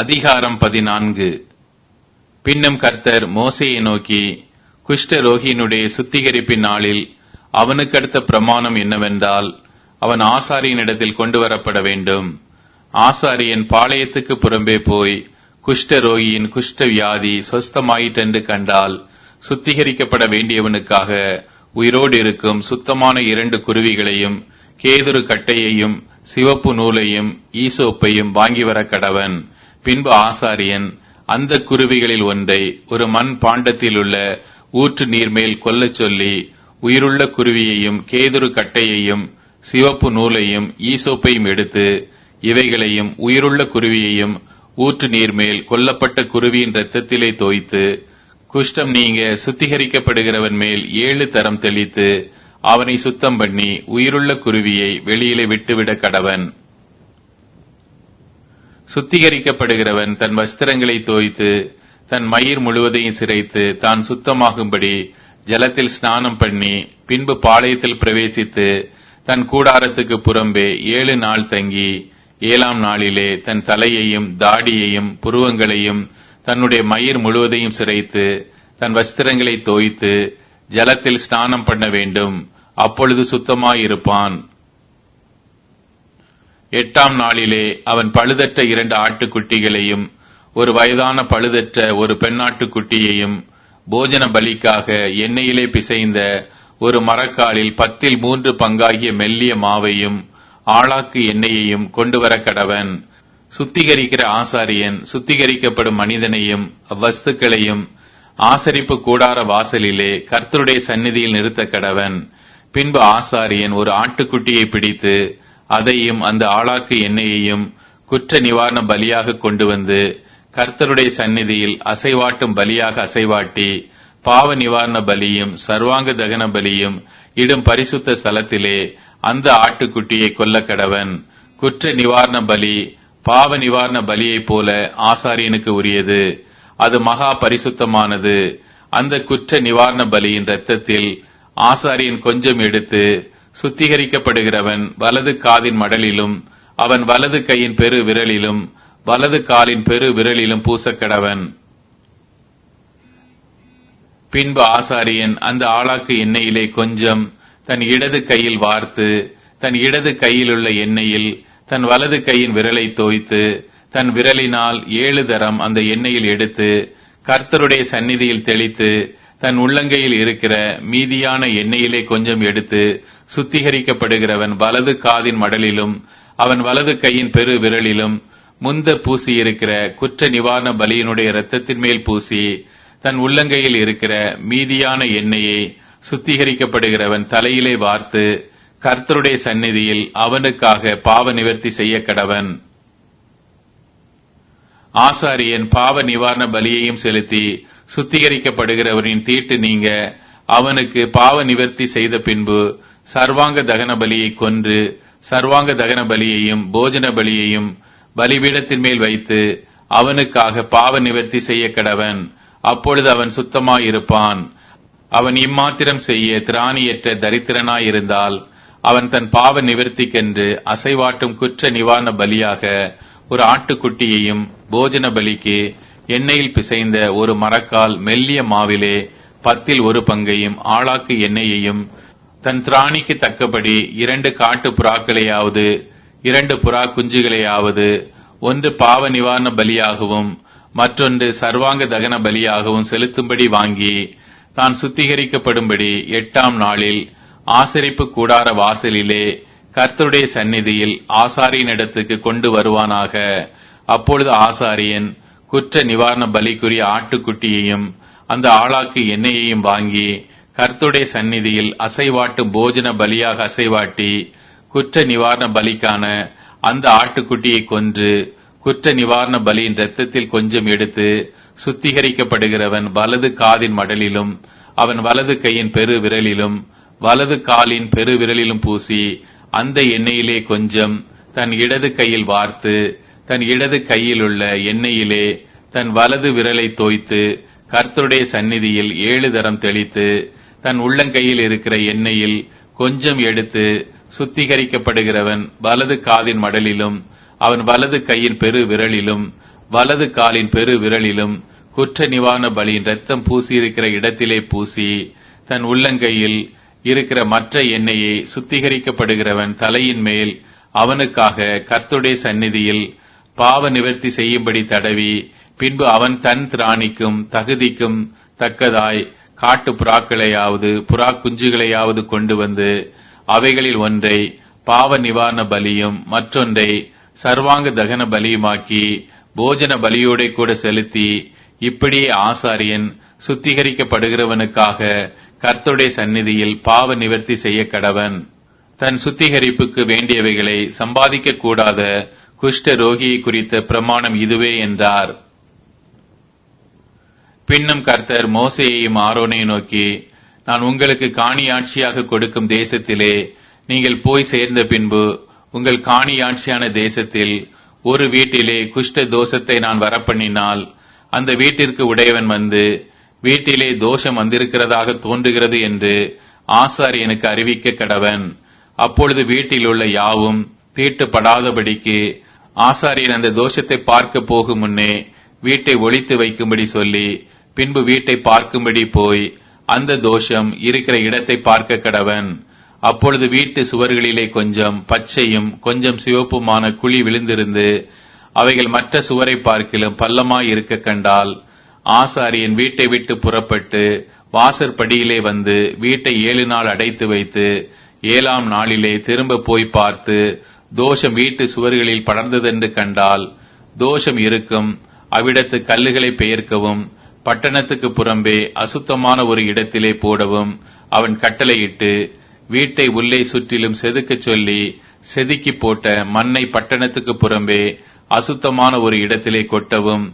அதிகாரம் பதினான்கு. பின்னும் கர்த்தர் மோசையை நோக்கி குஷ்டரோகியினுடைய சுத்திகரிப்பின் நாளில் அவனுக்கடுத்த பிரமாணம் என்னவென்றால் அவன் ஆசாரியனிடத்தில் கொண்டு வரப்பட வேண்டும். ஆசாரியன் பாளையத்துக்கு புறம்பே போய் குஷ்டரோகியின் குஷ்ட வியாதி சொஸ்தமாயிற்றென்று கண்டால் சுத்திகரிக்கப்பட வேண்டியவனுக்காக உயிரோடு இருக்கும் சுத்தமான இரண்டு குருவிகளையும் கேதுரு கட்டையையும் சிவப்பு நூலையும் ஈசோப்பையும் வாங்கி வர கடவன். பின்பு ஆசாரியன் அந்த குருவிகளில் ஒன்றை ஒரு மண் பாண்டத்தில் உள்ள ஊற்று நீர்மேல் கொல்லச் சொல்லி உயிருள்ள குருவியையும் கேதுரு கட்டையையும் சிவப்பு நூலையும் ஈசோப்பையும் எடுத்து இவைகளையும் உயிருள்ள குருவியையும் ஊற்று நீர்மேல் கொல்லப்பட்ட குருவியின் இரத்தத்திலே தோய்த்து குஷ்டம் நீங்க சுத்திகரிக்கப்படுகிறவன் மேல் ஏழு தரம் தெளித்து அவனை சுத்தம் பண்ணி உயிருள்ள குருவியை வெளியிலே விட்டுவிட கடவன். சுத்திகரிக்கப்படுகிறவன் தன் வஸ்திரங்களை தோய்த்து தன் மயிர் முழுவதையும் சிரைத்து தான் சுத்தமாகும்படி ஜலத்தில் ஸ்நானம் பண்ணி பின்பு பாளையத்தில் பிரவேசித்து தன் கூடாரத்துக்கு புறம்பே ஏழு நாள் தங்கி ஏழாம் நாளிலே தன் தலையையும் தாடியையும் புருவங்களையும் தன்னுடைய மயிர் முழுவதையும் சிரைத்து தன் வஸ்திரங்களை தோய்த்து ஜலத்தில் ஸ்நானம் பண்ண வேண்டும். அப்பொழுது சுத்தமாயிருப்பான். எட்டாம் நாளிலே அவன் பழுதற்ற இரண்டு ஆட்டுக்குட்டிகளையும் ஒரு வயதான பழுதற்ற ஒரு பெண்ணாட்டுக்குட்டியையும் போஜன பலிக்காக எண்ணெயிலே பிசைந்த ஒரு மரக்காலில் பத்தில் மூன்று பங்காகிய மெல்லிய மாவையும் ஆளாக்கு எண்ணெயையும் கொண்டு வர கடவன். சுத்திகரிக்கிற ஆசாரியன் சுத்திகரிக்கப்படும் மனிதனையும் அவ்வஸ்துக்களையும் ஆசரிப்பு கூடார வாசலிலே கர்த்தருடைய சந்நிதியில் நிறுத்த கடவன். பின்பு ஆசாரியன் ஒரு ஆட்டுக்குட்டியை பிடித்து அதையும் அந்த ஆளாக்கு எண்ணெயையும் குற்ற நிவாரண பலியாக கொண்டு வந்து கர்த்தருடைய சந்நிதியில் அசைவாட்டும் பலியாக அசைவாட்டி பாவ நிவாரண பலியும் சர்வாங்க தகன பலியும் இடும் பரிசுத்த ஸ்தலத்திலே அந்த ஆட்டுக்குட்டியை கொல்ல கடவன் குற்ற நிவாரண பலி பாவ நிவாரண பலியைப் போல ஆசாரியனுக்கு உரியது. அது மகா பரிசுத்தமானது. அந்த குற்ற நிவாரண பலியின் இரத்தத்தில் ஆசாரியன் கொஞ்சம் எடுத்து சுத்திகரிக்கப்படுகிறவன் வலது காதின் மடலிலும் அவன் வலது கையின் பெரு விரலிலும் வலது காலின் பெரு விரலிலும் பூசக்கடவன். பின்பு ஆசாரியன் அந்த ஆளாக்கு எண்ணெயிலே கொஞ்சம் தன் இடது கையில் வார்த்து தன் இடது கையில் உள்ள எண்ணெயில் தன் வலது கையின் விரலை தோய்த்து தன் விரலினால் ஏழு தரம் அந்த எண்ணெயில் எடுத்து கர்த்தருடைய சந்நிதியில் தெளித்து தன் உள்ளங்கையில் இருக்கிற மீதியான எண்ணெயிலே கொஞ்சம் எடுத்து சுத்திகரிக்கப்படுகிறவன் வலது காதின் மடலிலும் அவன் வலது கையின் பெரு விரலிலும் முந்த பூசி இருக்கிற குற்ற நிவாரண பலியினுடைய இரத்தத்தின் மேல் பூசி தன் உள்ளங்கையில் இருக்கிற மீதியான எண்ணெயை சுத்திகரிக்கப்படுகிறவன் தலையிலே வார்த்து கர்த்தருடைய சந்நிதியில் அவனுக்காக பாவ நிவர்த்தி செய்ய கடவன் ஆசாரியன் பாவ நிவாரண பலியையும் செலுத்தி சுத்திகரிக்கப்படுகிறவரின் தீட்டு நீங்க அவனுக்கு பாவ நிவர்த்தி செய்த பின்பு சர்வாங்க தகன பலியை கொன்று சர்வாங்க தகன பலியையும் போஜன பலியையும் பலிபீடத்தின் மேல் வைத்து அவனுக்காக பாவ நிவர்த்தி செய்ய கடவன். அப்பொழுது அவன் சுத்தமாயிருப்பான். அவன் இம்மாத்திரம் செய்ய திராணியற்ற தரித்திரனாயிருந்தால் அவன் தன் பாவ நிவர்த்திக்கென்று அசைவாட்டும் குற்ற நிவாரண பலியாக ஒரு ஆட்டுக்குட்டியையும் போஜன பலிக்கு எண்ணெயில் பிசைந்த ஒரு மரக்கால் மெல்லிய மாவிலே பத்தில் ஒரு பங்கையும் ஆளாக்கு எண்ணெயையும் தன் திராணிக்கு தக்கபடி இரண்டு காட்டு புறாக்களையாவது இரண்டு புறா குஞ்சுகளையாவது ஒன்று பாவ நிவாரண பலியாகவும் மற்றொன்று சர்வாங்க தகன பலியாகவும் செலுத்தும்படி வாங்கி தான் சுத்திகரிக்கப்படும்படி எட்டாம் நாளில் ஆசரிப்பு கூடார வாசலிலே கர்த்தருடைய சந்நிதியில் ஆசாரியனிடத்துக்கு கொண்டு வருவானாக. அப்பொழுது ஆசாரியன் குற்ற நிவாரண பலிக்குரிய ஆட்டுக்குட்டியையும் அந்த ஆளாக்கு எண்ணெயையும் வாங்கி கர்த்துடைய சந்நிதியில் அசைவாட்டு போஜன பலியாக அசைவாட்டி குற்ற நிவாரண பலிக்கான அந்த ஆட்டுக்குட்டியை கொன்று குற்ற நிவாரண பலியின் ரத்தத்தில் கொஞ்சம் எடுத்து சுத்திகரிக்கப்படுகிறவன் வலது காதின் மடலிலும் அவன் வலது கையின் பெரு விரலிலும் வலது காலின் பெரு விரலிலும் பூசி அந்த எண்ணெயிலே கொஞ்சம் தன் இடது கையில் வார்த்து தன் இடது கையில் உள்ள எண்ணெயிலே தன் வலது விரலை தோய்த்து கர்த்தருடைய சந்நிதியில் ஏழு தரம் தெளித்து தன் உள்ளங்கையில் இருக்கிற எண்ணெயில் கொஞ்சம் எடுத்து சுத்திகரிக்கப்படுகிறவன் வலது காதின் மடலிலும் அவன் வலது கையின் பெரு விரலிலும் வலது காலின் பெரு விரலிலும் குற்ற நிவாரண பலியின் ரத்தம் பூசியிருக்கிற இடத்திலே பூசி தன் உள்ளங்கையில் இருக்கிற மற்ற எண்ணெயை சுத்திகரிக்கப்படுகிறவன் தலையின் மேல் அவனுக்காக கர்த்துடைய சந்நிதியில் பாவ நிவர்த்தி செய்யும்படி தடவி பின்பு அவன் தன் திராணிக்கும் தகுதிக்கும் தக்கதாய் காட்டு புறாக்களையாவது புறா குஞ்சுகளையாவது கொண்டு வந்து அவைகளில் ஒன்றை பாவ நிவாரண பலியும் மற்றொன்றை சர்வாங்க தகன பலியுமாக்கி போஜன பலியோட கூட செலுத்தி இப்படியே ஆசாரியன் சுத்திகரிக்கப்படுகிறவனுக்காக கர்த்தருடைய சந்நிதியில் பாவ நிவர்த்தி செய்ய கடவன். தன் சுத்திகரிப்புக்கு வேண்டியவைகளை சம்பாதிக்க கூடாத குஷ்ட ரோகியை குறித்த பிரமாணம் இதுவே என்றார். பின்னும் கர்த்தர் மோசையையும் ஆரோனையும் நோக்கி நான் உங்களுக்கு காணியாட்சியாக கொடுக்கும் தேசத்திலே நீங்கள் போய் சேர்ந்த பின்பு உங்கள் காணியாட்சியான தேசத்தில் ஒரு வீட்டிலே குஷ்ட தோஷத்தை நான் வரப்பண்ணினால் அந்த வீட்டிற்கு உடையவன் வந்து வீட்டிலே தோஷம் வந்திருக்கிறதாக தோன்றுகிறது என்று ஆசாரியனுக்கு அறிவிக்க கடவன். அப்பொழுது வீட்டில் உள்ள யாவும் தீட்டுப்படாதபடிக்கு ஆசாரியன் அந்த தோஷத்தை பார்க்க போகும் முன்னே வீட்டை ஒழித்து வைக்கும்படி சொல்லி பின்பு வீட்டை பார்க்கும்படி போய் அந்த தோஷம் இருக்கிற இடத்தை பார்க்க கடவன். அப்பொழுது வீட்டு சுவர்களிலே கொஞ்சம் பச்சையும் கொஞ்சம் சிவப்புமான குழி விழுந்திருந்து அவைகள் மற்ற சுவரை பார்க்கிலும் பள்ளமாய் இருக்க கண்டால் ஆசாரியன் வீட்டை விட்டு புறப்பட்டு வாசற்படியிலே வந்து வீட்டை ஏழு நாள் அடைத்து வைத்து ஏழாம் நாளிலே திரும்ப போய் பார்த்து தோஷம் வீட்டு சுவர்களில் படர்ந்ததென்று கண்டால் தோஷம் இருக்கும் அவ்விடத்து கல்லுகளை பெயர்க்கவும் பட்டணத்துக்கு புறம்பே அசுத்தமான ஒரு இடத்திலே போடவும் அவன் கட்டளையிட்டு வீட்டை உள்ளே சுற்றிலும் செதுக்கச் சொல்லி செதுக்கி போட்ட மண்ணை பட்டணத்துக்கு புறம்பே அசுத்தமான ஒரு இடத்திலே கொட்டவும்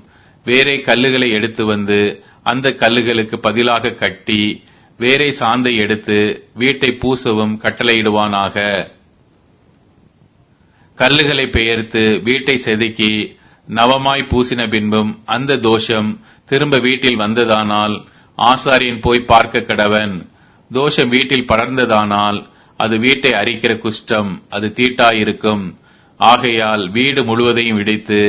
வேறே கல்லுகளை எடுத்து வந்து அந்த கல்லுகளுக்கு பதிலாக கட்டி வேறே சாந்தை எடுத்து வீட்டை பூசவும் கட்டளையிடுவானாக. கல்லுகளை பெயர்த்து வீட்டை செதுக்கி நவமாய் பூசின பின்பும் அந்த தோஷம் திரும்ப வீட்டில் வந்ததானால் ஆசாரியன் போய் பார்க்க கடவன். தோஷம் வீட்டில் படர்ந்ததானால் அது வீட்டை அரிக்கிற குஷ்டம் அது தீட்டாயிருக்கும். ஆகையால் வீடு முழுவதையும் இடித்து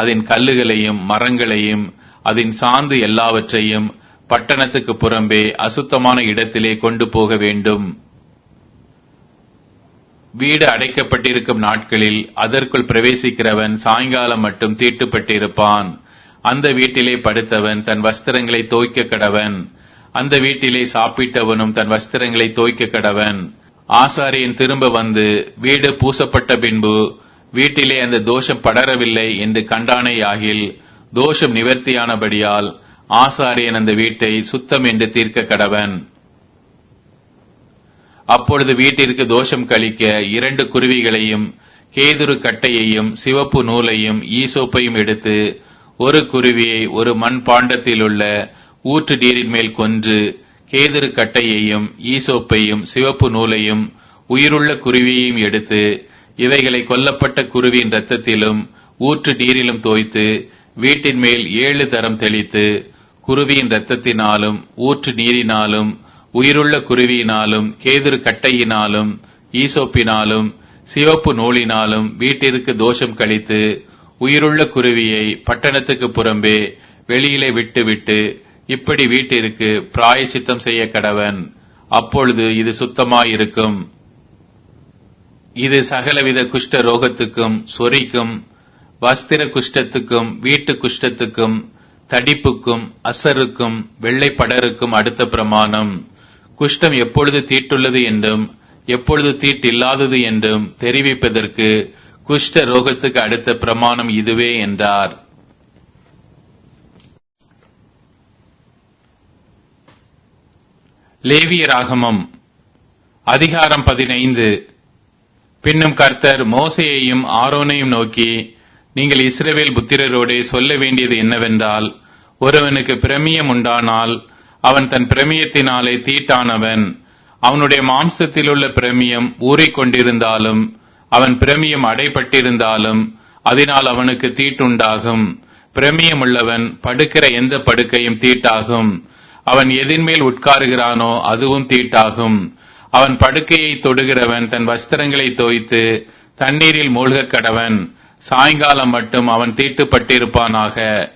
அதன் கல்லுகளையும் மரங்களையும் அதன் சாந்து எல்லாவற்றையும் பட்டணத்துக்கு புறம்பே அசுத்தமான இடத்திலே கொண்டு போக வேண்டும். வீடு அடைக்கப்பட்டிருக்கும் நாட்களில் அதற்குள் பிரவேசிக்கிறவன் சாயங்காலம் மட்டும் தீட்டுப்பட்டிருப்பான். அந்த வீட்டிலே படுத்தவன் தன் வஸ்திரங்களை தோய்க்க கடவன். அந்த வீட்டிலே சாப்பிட்டவனும் தன் வஸ்திரங்களை தோய்க்க கடவன். ஆசாரியன் திரும்ப வந்து வீடு பூசப்பட்ட பின்பு வீட்டிலே அந்த தோஷம் படரவில்லை என்று கண்டானேயாகில் தோஷம் நிவர்த்தியானபடியால் ஆசாரியன் அந்த வீட்டை சுத்தம் என்று தீர்க்க கடவன். அப்பொழுது வீட்டிற்கு தோஷம் கழிக்க இரண்டு குருவிகளையும் கேதுரு கட்டையையும் சிவப்பு நூலையும் ஈசோப்பையும் எடுத்து ஒரு குருவியை ஒரு மண் பாண்டத்திலுள்ள ஊற்று நீரின் மேல் கொன்று கேதுரு கட்டையையும் ஈசோப்பையும் சிவப்பு நூலையும் உயிருள்ள குருவியையும் எடுத்து இவைகளை கொல்லப்பட்ட குருவியின் இரத்தத்திலும் ஊற்று நீரிலும் தோய்த்து வீட்டின் மேல் ஏழு தரம் தெளித்து குருவியின் இரத்தத்தினாலும் ஊற்று நீரினாலும் உயிருள்ள குருவியினாலும் கேதுரு கட்டையினாலும் ஈசோப்பினாலும் சிவப்பு நூலினாலும் வீட்டிற்கு தோஷம் கழித்து உயிருள்ள குருவியை பட்டணத்துக்கு புறம்பே வெளியிலே விட்டுவிட்டு இப்படி வீட்டிற்கு பிராயச்சித்தம் செய்ய கடவன். அப்பொழுது இது சுத்தமாயிருக்கும். இது சகலவித குஷ்ட ரோகத்துக்கும் சொறிக்கும் வஸ்திர குஷ்டத்துக்கும் வீட்டு குஷ்டத்துக்கும் தடிப்புக்கும் அசருக்கும் வெள்ளை படருக்கும் அடுத்த பிரமாணம். குஷ்டம் எப்பொழுது தீட்டுள்ளது என்றும் எப்பொழுது தீட்டில்லாதது என்றும் தெரிவிப்பதற்கு குஷ்ட ரோகத்துக்கு அடுத்த பிரமாணம் இதுவே என்றார். லேவிய ராகமம் அதிகாரம் பதினைந்து. பின்னும் கர்த்தர் மோசையையும் ஆரோனையும் நோக்கி நீங்கள் இஸ்ரவேல் புத்திரரோடே சொல்ல வேண்டியது என்னவென்றால் ஒருவனுக்கு பிரமியம் உண்டானால் அவன் தன் பிரமியத்தினாலே தீட்டானவன். அவனுடைய மாம்சத்திலுள்ள பிரமியம் ஊறிக்கொண்டிருந்தாலும் அவன் பிரமியம் அடைபட்டிருந்தாலும் அதனால் அவனுக்கு தீட்டுண்டாகும். பிரமியம் உள்ளவன் படுக்கிற எந்த படுக்கையும் தீட்டாகும். அவன் எதின்மேல் உட்காருகிறானோ அதுவும் தீட்டாகும். அவன் படுக்கையை தொடுகிறவன் தன் வஸ்திரங்களை தோய்த்து தண்ணீரில் மூழ்கக் கடவன். சாயங்காலம் மட்டும் அவன் தீட்டுப்பட்டிருப்பானாக.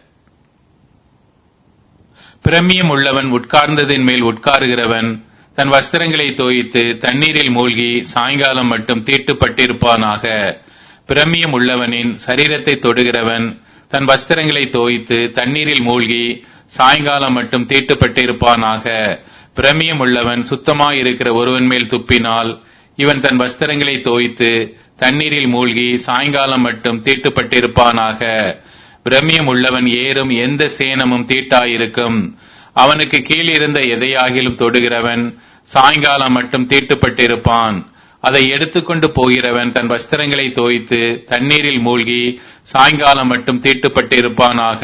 பிரமியம் உள்ளவன் உட்கார்ந்ததின் மேல் உட்காருகிறவன் தன் வஸ்திரங்களை தோய்த்து தண்ணீரில் மூழ்கி சாயங்காலம் மட்டும் தீட்டுப்பட்டிருப்பானாக. பிரமியம் உள்ளவனின் சரீரத்தை தொடுகிறவன் தன் வஸ்திரங்களை தோய்த்து தண்ணீரில் மூழ்கி சாயங்காலம் மட்டும் தீட்டுப்பட்டிருப்பானாக. பிரமியம் உள்ளவன் சுத்தமாயிருக்கிற ஒருவன் மேல் துப்பினால் இவன் தன் வஸ்திரங்களை தோய்த்து தண்ணீரில் மூழ்கி சாயங்காலம் மட்டும் தீட்டுப்பட்டிருப்பானாக. பிரமியம் உள்ளவன் ஏறும் எந்த சேனமும் தீட்டாயிருக்கும். அவனுக்கு கீழிருந்த எதையாகிலும் தொடுகிறவன் சாயங்காலம் மட்டும் தீட்டுப்பட்டிருப்பான் அதை எடுத்துக்கொண்டு போகிறவன் தன் வஸ்திரங்களை தோய்த்து தண்ணீரில் மூழ்கி சாயங்காலம் மட்டும் தீட்டுப்பட்டிருப்பானாக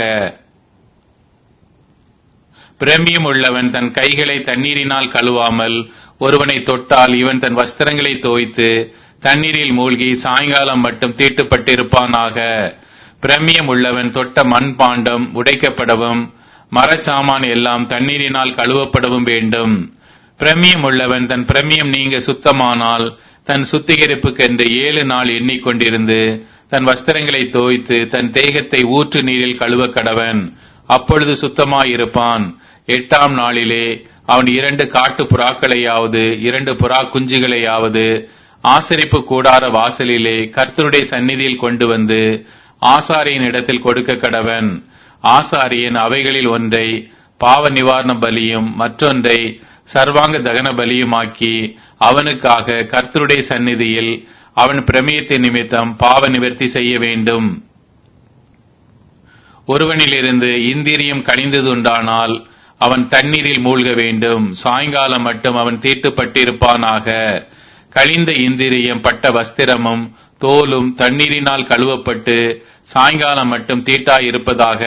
பிரமியம் உள்ளவன் தன் கைகளை தண்ணீரினால் கழுவாமல் ஒருவனை தொட்டால் இவன் தன் வஸ்திரங்களை தோய்த்து தண்ணீரில் மூழ்கி சாயங்காலம் மட்டும் தீட்டுப்பட்டிருப்பானாக பிரமியம் உள்ளவன் தொட்ட மண் பாண்டம் உடைக்கப்படவும் மரச்சாமான் எல்லாம் தண்ணீரினால் கழுவப்படவும் வேண்டும். பிரமியம் உள்ளவன் தன் பிரமியம் நீங்க சுத்தமானால் தன் சுத்திகரிப்புக்கு என்று ஏழு நாள் எண்ணிக்கொண்டிருந்து தன் வஸ்திரங்களை தோய்த்து தன் தேகத்தை ஊற்று நீரில் கழுவ கடவன். அப்பொழுது சுத்தமாயிருப்பான். எட்டாம் நாளிலே அவன் இரண்டு காட்டு புறாக்களையாவது இரண்டு புறா குஞ்சுகளையாவது ஆசரிப்பு கூடார வாசலிலே கர்த்தருடைய சந்நிதியில் கொண்டு வந்து ஆசாரியின் இடத்தில் கொடுக்க கடவன். ஆசாரியன் அவைகளில் ஒன்றை பாவ நிவாரண பலியும் மற்றொன்றை சர்வாங்க தகன பலியுமாக்கி அவனுக்காக கர்த்தருடைய சந்நிதியில் அவன் பிரமேயத்தை நிமித்தம் பாவ நிவர்த்தி செய்ய வேண்டும். ஒருவனிலிருந்து இந்திரியம் கழிந்ததுண்டானால் அவன் தண்ணீரில் மூழ்க வேண்டும். சாயங்காலம் மட்டும் அவன் தீட்டுப்பட்டிருப்பானாக. கழிந்த இந்திரியம் பட்ட வஸ்திரமும் தோலும் தண்ணீரினால் கழுவப்பட்டு சாயங்காலம் மட்டும் தீட்டாயிருப்பதாக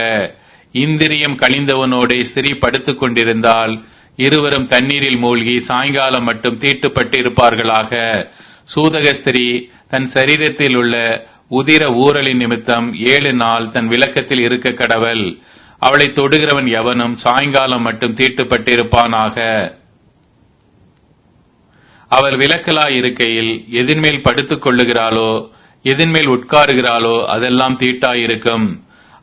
இந்திரியம் கழிந்தவனோடே ஸ்திரீ படுத்துக் கொண்டிருந்தால் இருவரும் தண்ணீரில் மூழ்கி சாயங்காலம் மட்டும் தீட்டுப்பட்டிருப்பார்களாக. சூதக ஸ்திரீ தன் சரீரத்தில் உள்ள உதிர ஊரலின் நிமித்தம் ஏழு நாள் தன் விளக்கத்தில் இருக்க கடவள் அவளை தொடுகிறவன் எவனும் சாயங்காலம் மட்டும் தீட்டுப்பட்டிருப்பானாக. அவள் விளக்கலா இருக்கையில் எதின்மேல் படுத்துக் கொள்ளுகிறாளோ எதின்மேல் உட்காருகிறாளோ அதெல்லாம் தீட்டாயிருக்கும்.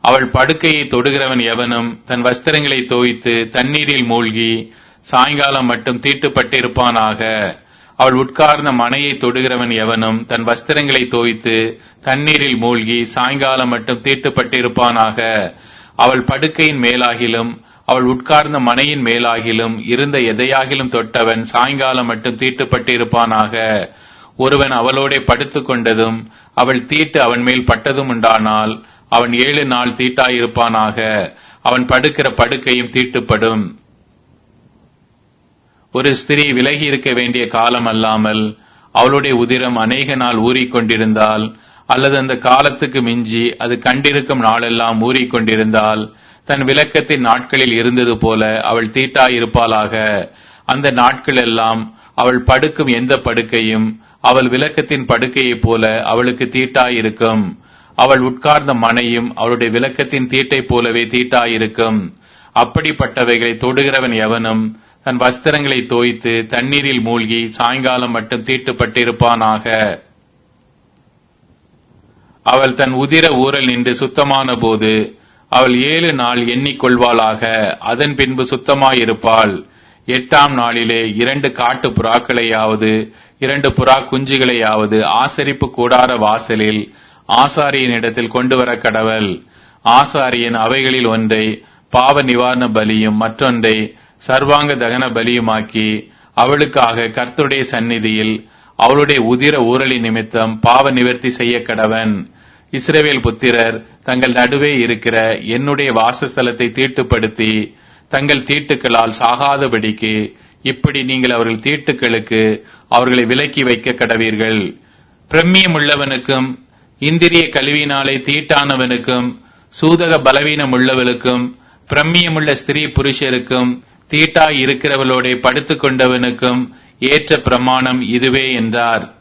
அவள் படுக்கையை தொடுகிறவன் எவனும் தன் வஸ்திரங்களை தோய்த்து தண்ணீரில் மூழ்கி சாயங்காலம் மட்டும் தீட்டுப்பட்டிருப்பானாக. அவள் உட்கார்ந்த மனையை தொடுகிறவன் எவனும் தன் வஸ்திரங்களை தோய்த்து தண்ணீரில் மூழ்கி சாயங்காலம் மட்டும் தீட்டுப்பட்டிருப்பானாக. அவள் படுக்கையின் மேலாகிலும் அவள் உட்கார்ந்த மனையின் மேலாகிலும் இருந்த எதையாகிலும் தொட்டவன் சாயங்காலம் மட்டும் தீட்டுப்பட்டிருப்பானாக. ஒருவன் அவளோடே படுத்துக் கொண்டதும் அவள் தீட்டு அவன் மேல் பட்டதும் உண்டானால் அவன் ஏழு நாள் தீட்டாயிருப்பானாக. அவன் படுக்கிற படுக்கையும் தீட்டுப்படும். ஒரு ஸ்திரீ விலகி இருக்க வேண்டிய காலம் அல்லாமல் அவளுடைய உதிரம் அநேக நாள் ஊறிக்கொண்டிருந்தால் அல்லது அந்த காலத்துக்கு மிஞ்சி அது கண்டிருக்கும் நாளெல்லாம் ஊறிக்கொண்டிருந்தால் தன் விளக்கத்தின் நாட்களில் இருந்தது போல அவள் தீட்டாயிருப்பாளாக. அந்த நாட்கள் எல்லாம் அவள் படுக்கும் எந்த படுக்கையும் அவள் விளக்கத்தின் படுக்கையைப் போல அவளுக்கு தீட்டாயிருக்கும். அவள் உட்கார்ந்த மனையும் அவளுடைய விளக்கத்தின் தீட்டைப் போலவே தீட்டாயிருக்கும். அப்படிப்பட்டவைகளை தொடுகிறவன் எவனும் தன் வஸ்திரங்களை தோய்த்து தண்ணீரில் மூழ்கி சாயங்காலம் மட்டும் தீட்டுப்பட்டிருப்பானாக. அவள் தன் உதிர ஊரல் நின்று சுத்தமான போது அவள் ஏழு நாள் எண்ணிக்கொள்வாளாக அதன் பின்பு சுத்தமாயிருப்பாள். எட்டாம் நாளிலே இரண்டு காட்டு புறாக்களையாவது இரண்டு புறா குஞ்சுகளையாவது ஆசரிப்பு கூடார வாசலில் ஆசாரியனிடத்தில் கொண்டு வர கடவல் ஆசாரியன் அவைகளில் ஒன்றை பாவ நிவாரண பலியும் மற்றொன்றை சர்வாங்க தகன பலியுமாக்கி அவளுக்காக கர்த்துடைய சந்நிதியில் அவளுடைய உதிர ஊரலி நிமித்தம் பாவ நிவர்த்தி செய்ய கடவன். இஸ்ரேவேல் புத்திரர் தங்கள் நடுவே இருக்கிற என்னுடைய வாசஸ்தலத்தை தீட்டுப்படுத்தி தங்கள் தீட்டுக்களால் சாகாதபடிக்கு இப்படி நீங்கள் அவர்கள் தீட்டுக்களுக்கு அவர்களை விலக்கி வைக்க கடவீர்கள். பிரம்மியம் உள்ளவனுக்கும் இந்திரிய கல்வியினாலே தீட்டானவனுக்கும் சூதக பலவீனம் உள்ளவளுக்கும் பிரம்மியமுள்ள ஸ்திரீ புருஷருக்கும் தீட்டாய் இருக்கிறவளோட படுத்துக் கொண்டவனுக்கும் ஏற்ற பிரமாணம் இதுவே என்றார்.